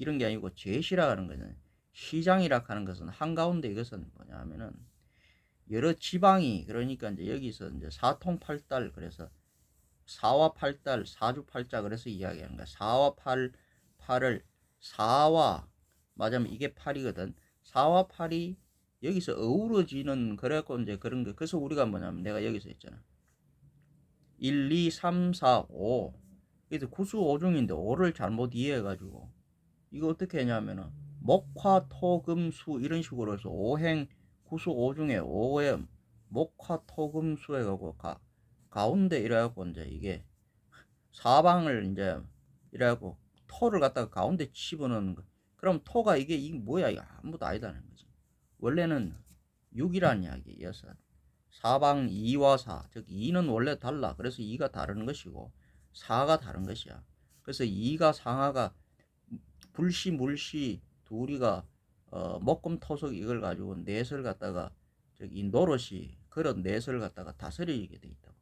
이런 게 아니고 제시라 하는 것은 시장이라 하는 것은 한가운데 이것은 뭐냐 하면은 여러 지방이 그러니까 이제 여기서 이제 사통팔달 그래서 사와 팔달 사주팔자 그래서 이야기하는 거야. 사와 팔 팔을 사와 맞으면 이게 팔이거든. 사와 팔이 여기서 어우러지는 그래갖고 이제 그런 거. 그래서 우리가 뭐냐면 내가 여기서 했잖아. 1, 2, 3, 4, 5. 그래서 구수 5중인데 5를 잘못 이해해가지고 이거 어떻게 했냐면은 목화 토금수 이런 식으로 해서 5행 구수 5중에 5에 목화 토금수 해가고 가, 가운데 이래갖고 이제 이게 사방을 이제 이래갖고 토를 갖다가 가운데 집어넣는 거. 그럼 토가 이게 이 뭐야 이게 아무도 아니다는 거지. 원래는 6이라는 이야기였어. 사방 2와 4. 즉 2는 원래 달라. 그래서 2가 다른 것이고 4가 다른 것이야. 그래서 2가 상하가 불시 물시 둘이가 어, 목금토석 이걸 가지고 넷을 갖다가 저기 노릇이 그런 넷을 갖다가 다스리게 돼 있다고.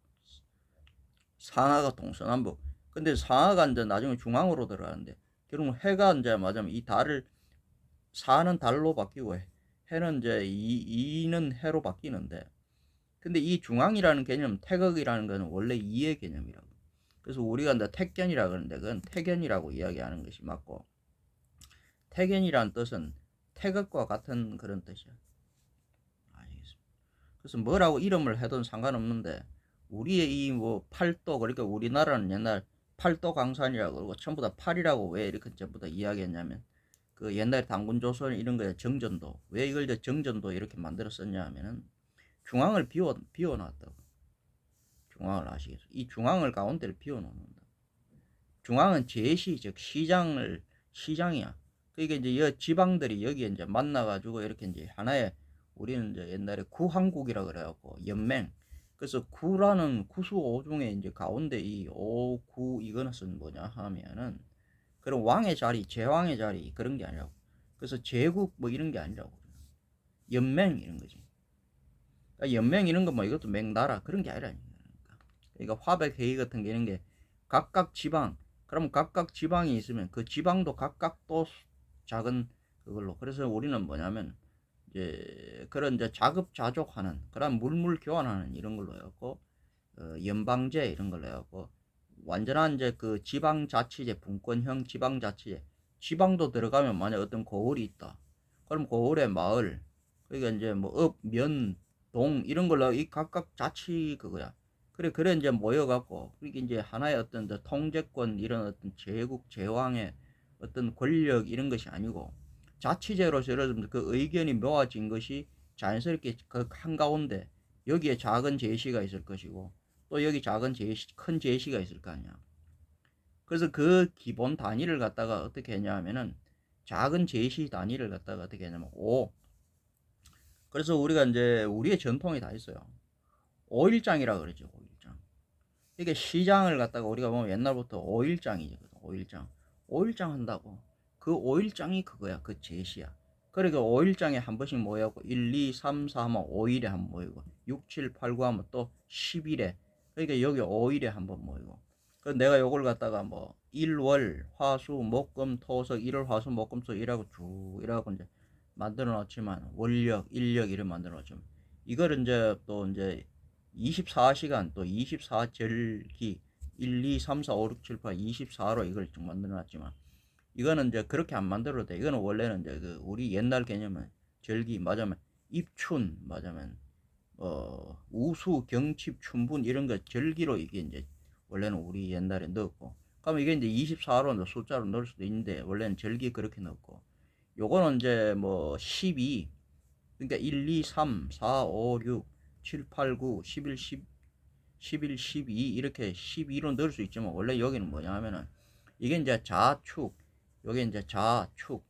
상하가 동서남북. 근데 상하가 이제 나중에 중앙으로 들어가는데 결국 해가 이제 맞으면 이 달을 사는 달로 바뀌고 해- 해는 이제 이 이는 해로 바뀌는데 근데 이 중앙이라는 개념 태극이라는 것은 원래 이의 개념이라고. 그래서 우리가 이제 택견이라 그러는데 그건 태견이라고 이야기하는 것이 맞고 태견이라는 뜻은 태극과 같은 그런 뜻이야. 알겠습니다. 그래서 뭐라고 이름을 해도 상관없는데 우리의 이 뭐 팔도 그러니까 우리나라는 옛날 팔도 강산이라고 그러고 전부 다 팔이라고 왜 이렇게 전부 다 이야기했냐면 그 옛날 당군 조선 이런 거에 정전도 왜 이걸 이제 정전도 이렇게 만들었었냐 하면은 중앙을 비워 비워놨다고 중앙을 아시겠어요? 이 중앙을 가운데를 비워놓는다. 중앙은 제시 즉 시장을 시장이야. 그러니까 이제 여 지방들이 여기에 이제 만나가지고 이렇게 이제 하나의 우리는 이제 옛날에 구한국이라 그래갖고 연맹. 그래서 구라는 구수 오중에 이제 가운데 이 오 구 이거는 뭐냐 하면은 그런 왕의 자리, 제왕의 자리 그런 게 아니라고. 그래서 제국 뭐 이런 게 아니라고. 연맹 이런 거지. 그러니까 연맹 이런 거 뭐 이것도 맹나라 그런 게 아니라니까. 그러니까 화백 회의 같은 게 이런 게 각각 지방. 그럼 각각 지방이 있으면 그 지방도 각각 또 작은 그걸로. 그래서 우리는 뭐냐면 이제 그런 이제 자급자족하는 그런 물물 교환하는 이런 걸로 해갖고 어, 연방제 이런 걸로 해갖고 완전한 이제 그 지방자치제 분권형 지방자치제 지방도 들어가면 만약 어떤 고을이 있다 그럼 고을의 마을 그러니까 이제 뭐 업, 면, 동 이런 걸로 이 각각 자치 그거야 그래 그래 이제 모여갖고 그게 이제 하나의 어떤 통제권 이런 어떤 제국 제왕의 어떤 권력 이런 것이 아니고 자치제로서 예를 들면 그 의견이 모아진 것이 자연스럽게 그 한가운데 여기에 작은 제시가 있을 것이고 또 여기 작은 제시, 큰 제시가 있을 거 아니야. 그래서 그 기본 단위를 갖다가 어떻게 했냐 하면은 작은 제시 단위를 갖다가 어떻게 했냐면 5. 그래서 우리가 이제 우리의 전통이 다 있어요. 5일장이라 그러죠. 5일장. 이게 시장을 갖다가 우리가 보면 옛날부터 5일장이거든. 5일장. 5일장 한다고. 그 5일장이 그거야. 그 제시야. 그러니까 5일장에 한 번씩 모여고 1, 2, 3, 4 하면 5일에 한 번 모이고 6, 7, 8, 9 하면 또 10일에 그러니까 여기 5일에 한 번 모이고 그 내가 요걸 갖다가 뭐 일월 화수 목금 토석 일월 화수 목금 토 이라고 쭉 이라고 이제 만들어 놨지만 월력 일력 이를 만들어 놨지만 이거를 이제 또 이제 24시간 또 24절기 1, 2, 3, 4, 5, 6, 7, 8 24로 이걸 좀 만들어 놨지만 이거는 이제 그렇게 안 만들어도 돼. 이거는 원래는 이제 그 우리 옛날 개념은 절기 맞으면 입춘 맞으면 어 우수 경칩 춘분 이런 거 절기로 이게 이제 원래는 우리 옛날에 넣었고 그럼 이게 이제 24로 숫자로 넣을 수도 있는데 원래는 절기 그렇게 넣었고 요거는 이제 뭐 12 그러니까 1, 2, 3, 4, 5, 6, 7, 8, 9, 11, 10, 11, 12 이렇게 12로 넣을 수 있지만 원래 여기는 뭐냐 하면은 이게 이제 자축 여기 이제 자축,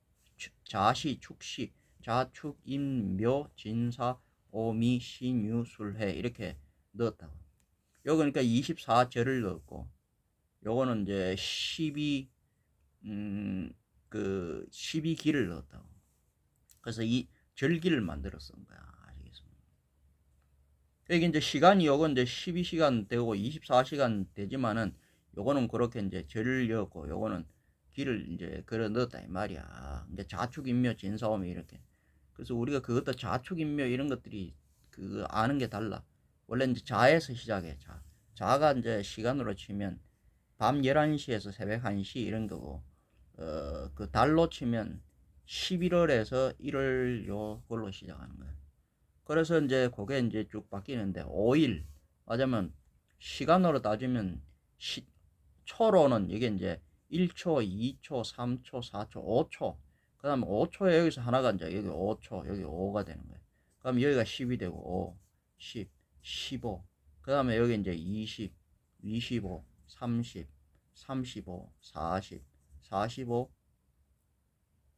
자시, 축시, 자축, 임묘, 진사, 오미, 신유, 술해 이렇게 넣었다고. 요거 그러니까 24절을 넣었고 요거는 이제 12, 음, 그 12기를 넣었다고. 그래서 이 절기를 만들어 쓴 거야. 이게 이제 시간이 요건 이제 12시간 되고 24시간 되지만은 요거는 그렇게 이제 절을 넣었고 요거는 길을 이제 걸어 넣었다 이 말이야. 이제 자축인묘 진사오미 이렇게. 그래서 우리가 그것도 자축인묘 이런 것들이 그 아는 게 달라. 원래 이제 자에서 시작해. 자. 자가 이제 시간으로 치면 밤 11시에서 새벽 1시 이런 거고 어, 그 달로 치면 11월에서 1월 요걸로 시작하는 거야. 그래서 이제 그게 이제 쭉 바뀌는데 5일 맞으면 시간으로 따지면 시, 초로는 이게 이제 1초, 2초, 3초, 4초, 5초. 그 다음에 5초에 여기서 하나가 이제 여기 5초, 여기 5가 되는 거예요. 그럼 여기가 10이 되고 5, 10, 15. 그 다음에 여기 이제 20, 25, 30, 35, 40, 45,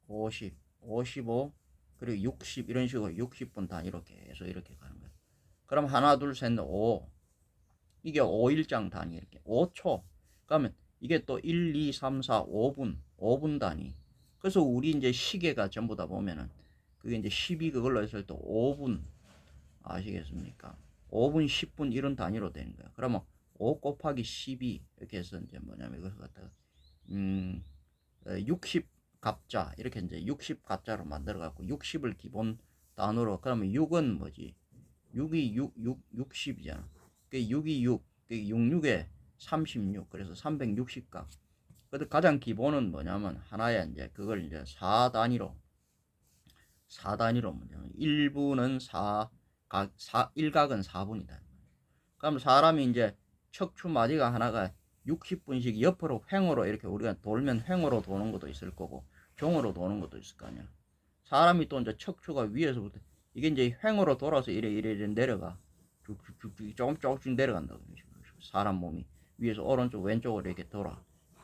50, 55, 그리고 60 이런 식으로 60분 단위로 계속 이렇게 가는 거예요. 그럼 하나, 둘, 셋, 넷, 5. 이게 5일장 단위 이렇게 5초. 그러면 이게 또 1, 2, 3, 4, 5분, 5분 단위. 그래서 우리 이제 시계가 전부 다 보면은 그게 이제 12 그걸로 했을 때 5분 아시겠습니까? 5분, 10분 이런 단위로 되는 거야. 그러면 5 곱하기 12 이렇게 해서 이제 뭐냐면 이것을 갖다가 음, 60 갑자 이렇게 이제 60 갑자로 만들어 갖고 60을 기본 단어로 그러면 6은 뭐지? 6이 6, 6, 60이잖아. 그 6이 6, 그 66에 36, 그래서 360각. 근데 가장 기본은 뭐냐면 하나에 이제 그걸 이제 4 단위로 4 단위로 뭐냐면 1분은 4, 각, 4 1각은 4분이다. 그럼 사람이 이제 척추 마디가 하나가 60분씩 옆으로 횡으로 이렇게 우리가 돌면 횡으로 도는 것도 있을 거고 종으로 도는 것도 있을 거 아니야. 사람이 또 이제 척추가 위에서부터 이게 이제 횡으로 돌아서 이래 이래, 이래 내려가 쭉쭉쭉 조금 조금씩 내려간다. 사람 몸이 위에서 오른쪽 왼쪽으로 이렇게 돌아.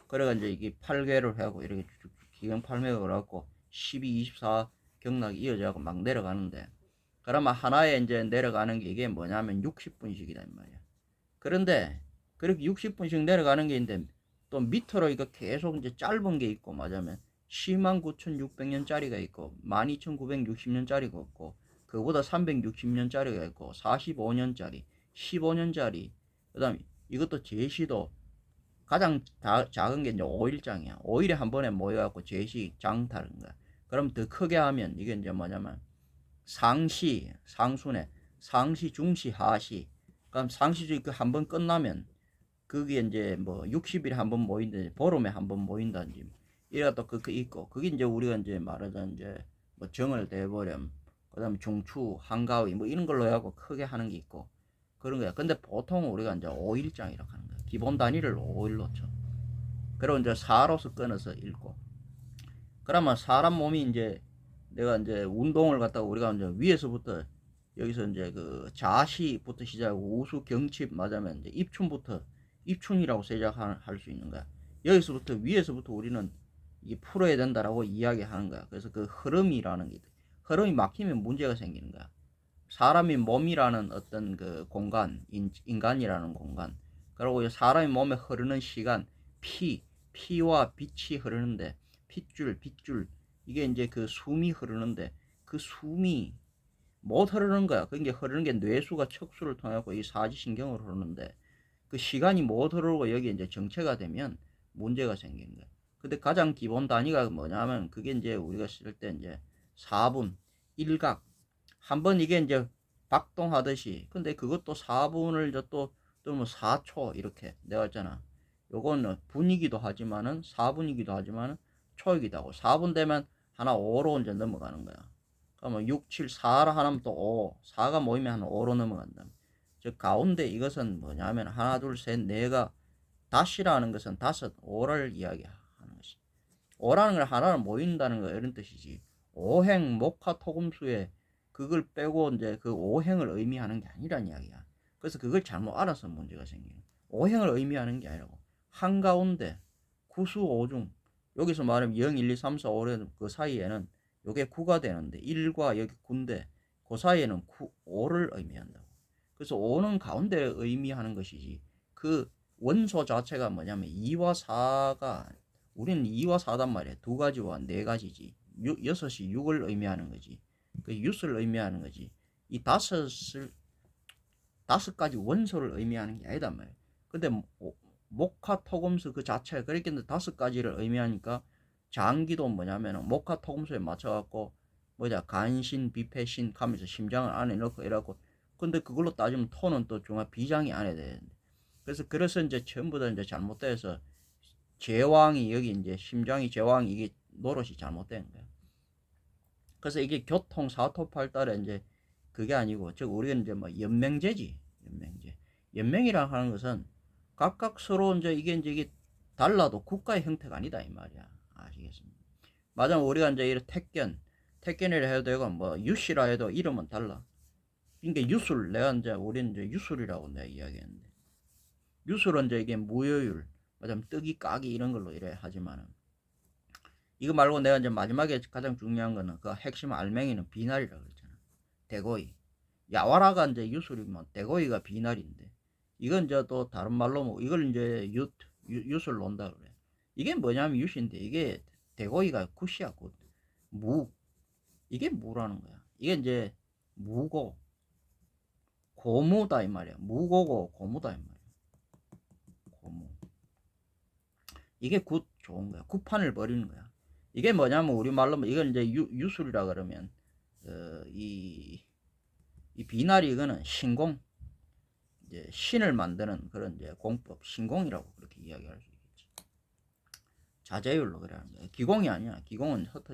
그래가 이제 이게 팔개를 하고 이렇게 쭉 기경팔매가 그래갖고 12, 24 경락이 이어져갖고 막 내려가는데 그러면 하나에 이제 내려가는 게 이게 뭐냐면 60분씩이다 이 말이야. 그런데 그렇게 60분씩 내려가는 게 있는데 또 밑으로 이거 계속 이제 짧은 게 있고 맞으면 109,600년짜리가 있고 12,960년짜리가 있고 그보다 360년짜리가 있고 45년짜리 15년짜리 그 다음에 이것도 제시도 가장 다, 작은 게 이제 5일장이야. 5일에 한 번에 모여갖고 제시 장타는 거야. 그럼 더 크게 하면 이게 이제 뭐냐면 상시 상순에 상시 중시 하시. 그럼 상시 그한 번 끝나면 그게 이제 뭐 60일에 한 번 모인다든지 보름에 한 번 모인다든지 이래가 또 그 그 있고 그게 이제 우리가 이제 말하자면 이제 뭐 정을 대보렴 그다음에 중추 한가위 뭐 이런 걸로 해갖고 크게 하는 게 있고 그런 거야. 근데 보통 우리가 이제 5일장이라고 하는 거야. 기본 단위를 5일로 쳐. 그리고 이제 4로서 끊어서 읽고. 그러면 사람 몸이 이제 내가 이제 운동을 갖다가 우리가 이제 위에서부터 여기서 이제 그 자시부터 시작하고 우수 경칩 맞으면 이제 입춘부터 입춘이라고 시작할 수 있는 거야. 여기서부터 위에서부터 우리는 이게 풀어야 된다라고 이야기하는 거야. 그래서 그 흐름이라는 게 흐름이 막히면 문제가 생기는 거야. 사람이 몸이라는 어떤 그 공간, 인, 인간이라는 공간, 그리고 사람이 몸에 흐르는 시간, 피, 피와 빛이 흐르는데 핏줄, 빗줄 이게 이제 그 숨이 흐르는데 그 숨이 못 흐르는 거야. 그게 흐르는 게 뇌수가 척수를 통하고 이 사지신경으로 흐르는데 그 시간이 못 흐르고 여기 이제 정체가 되면 문제가 생기는 거야. 근데 가장 기본 단위가 뭐냐면 그게 이제 우리가 쓸 때 이제 4분, 1각. 한번 이게 이제 박동하듯이. 근데 그것도 4분을 이제 또, 또뭐 4초 이렇게 내가 했잖아. 요거는 분이기도 하지만은 4분이기도 하지만은 초이기도 하고 4분 되면 하나 5로 이제 넘어가는 거야. 그러면 6, 7, 4라 하면 또 5, 4가 모이면 한 5로 넘어간다. 즉 가운데 이것은 뭐냐면 하나, 둘, 셋, 네가 다시라는 것은 다섯, 오를 이야기하는 것이. 오라는 걸 하나를 모인다는 거 이런 뜻이지. 오행, 목화, 토금수에 그걸 빼고 이제 그 오행을 의미하는 게 아니란 이야기야. 그래서 그걸 잘못 알아서 문제가 생기는. 오행을 의미하는 게 아니라고. 한가운데 구수 오중 여기서 말하면 0, 1, 2, 3, 4, 5그 사이에는 요게 9가 되는데 1과 여기 9인데 그 사이에는 9, 5를 의미한다고. 그래서 5는 가운데 의미하는 것이지 그 원소 자체가 뭐냐면 2와 4가 우리는 2와 4단 말이야. 두 가지와 네 가지지. 6, 6이 6을 의미하는 거지. 그 6을 의미하는 거지. 이 다섯을 다섯 가지 원소를 의미하는 게 아니단 말이야. 근데 목화 토금수 그 자체 그렇게 다섯 가지를 의미하니까 장기도 뭐냐면은 목화 토금수에 맞춰갖고 뭐냐 간신 비패신 하면서 심장을 안에 넣고 이래갖고 근데 그걸로 따지면 토는 또 중화 비장이 안에 되는데 그래서 그래서 이제 전부 다 이제 잘못돼서 제왕이 여기 이제 심장이 제왕이 이게 노릇이 잘못된 거야. 그래서 이게 교통 사토팔달에 이제 그게 아니고 즉 우리가 이제 뭐 연맹제지 연맹제 연맹이라 하는 것은 각각 서로 이제 이게 이제 이게 달라도 국가의 형태가 아니다 이 말이야 아시겠습니까? 맞아 우리가 이제 이런 택견 택견이라 해도 되고 뭐 유씨라 해도 이름은 달라. 그러니까 유술 내가 이제 우리는 이제 유술이라고 내가 이야기했는데 유술은 이제 이게 무효율 맞아 뜨기 까기 이런 걸로 이래 하지만은 이거 말고 내가 이제 마지막에 가장 중요한 거는 그 핵심 알맹이는 비날이라고 그랬잖아. 대고이. 야와라가 이제 유술이면 대고이가 비날인데 이건 이제 또 다른 말로 뭐 이걸 이제 유, 유 유술 논다 그래. 이게 뭐냐면 유신데 이게 대고이가 굿이야 굿. 무 이게 무라는 거야. 이게 이제 무고 고무다 이 말이야. 무고고 고무다 이 말이야. 고무. 이게 굿 좋은 거야. 굿판을 버리는 거야. 이게 뭐냐면 우리 말로 이건 이제 유, 유술이라 그러면 어, 이, 이 비나리 이거는 신공 이제 신을 만드는 그런 이제 공법 신공이라고 그렇게 이야기할 수 있겠지. 자제율로 그래. 기공이 아니야. 기공은 흩어